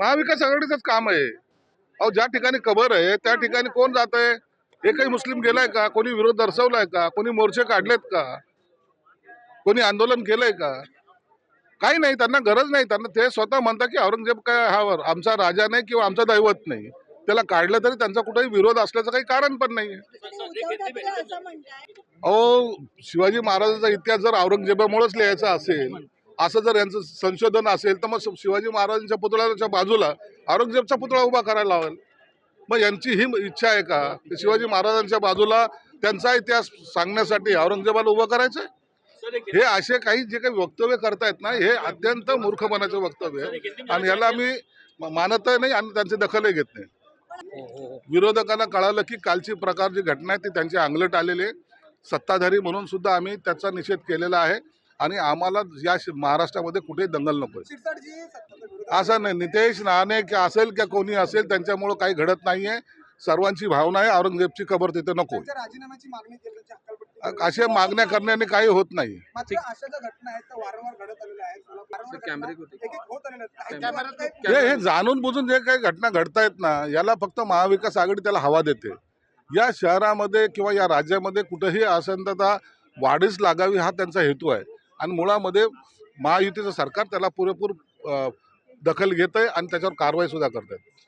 महाविकास आघाडीचंच काम आहे. अहो ज्या ठिकाणी कबर आहे त्या ठिकाणी कोण जात आहे? एकही मुस्लिम गेलाय का? कोणी विरोध दर्शवलाय का? कोणी मोर्चे काढलेत का? कोणी आंदोलन केलंय का? काही नाही त्यांना गरज नाही. त्यांना ते स्वतः म्हणतात की औरंगजेब काय हा आमचा राजा नाही किंवा आमचा दैवत नाही. त्याला काढलं तरी त्यांचा कुठेही विरोध असल्याचं काही कारण पण नाही अहो शिवाजी महाराजांचा इतिहास जर औरंगजेबामुळेच लिहायचा असेल असं जर यांचं संशोधन असेल तर मग शिवाजी महाराजांच्या पुतळ्याच्या बाजूला औरंगजेबचा पुतळा उभा करायला लावेल. मग यांची ही इच्छा आहे का? की शिवाजी महाराजांच्या बाजूला त्यांचा इतिहास सांगण्यासाठी औरंगजेबाला उभं करायचं हे असे काही जे काही वक्तव्य करतायत ना हे अत्यंत मूर्खपणाचे वक्तव्य आहे. आणि याला आम्ही मानतही नाही आणि त्यांची दखलही घेत नाही. विरोधकांना कळालं की कालची प्रकार जी घटना आहे ती त्यांची अंगलट आलेली आहे. सत्ताधारी म्हणून सुद्धा आम्ही त्याचा निषेध केलेला आहे. आणि आम्हाला या श- महाराष्ट्रामध्ये कुठेही दंगल नको असं नाही. नितेश की असेल किंवा कोणी असेल त्यांच्यामुळं काही घडत नाहीये. सर्वांची भावना आहे. औरंगजेबची कबर तिथे नको. अशा मागण्या करण्याने काही होत नाही. हे हे जाणून बुजून जे काही घटना घडतायत ना याला फक्त महाविकास आघाडी त्याला हवा देते. या शहरामध्ये किंवा या राज्यामध्ये कुठेही अशांतता वाढीस लागावी हा त्यांचा हेतू आहे. आणि मुळामध्ये महायुतीचं सरकार त्याला पुरेपूर दखल घेत आहे आणि त्याच्यावर कारवाई सुद्धा करत आहे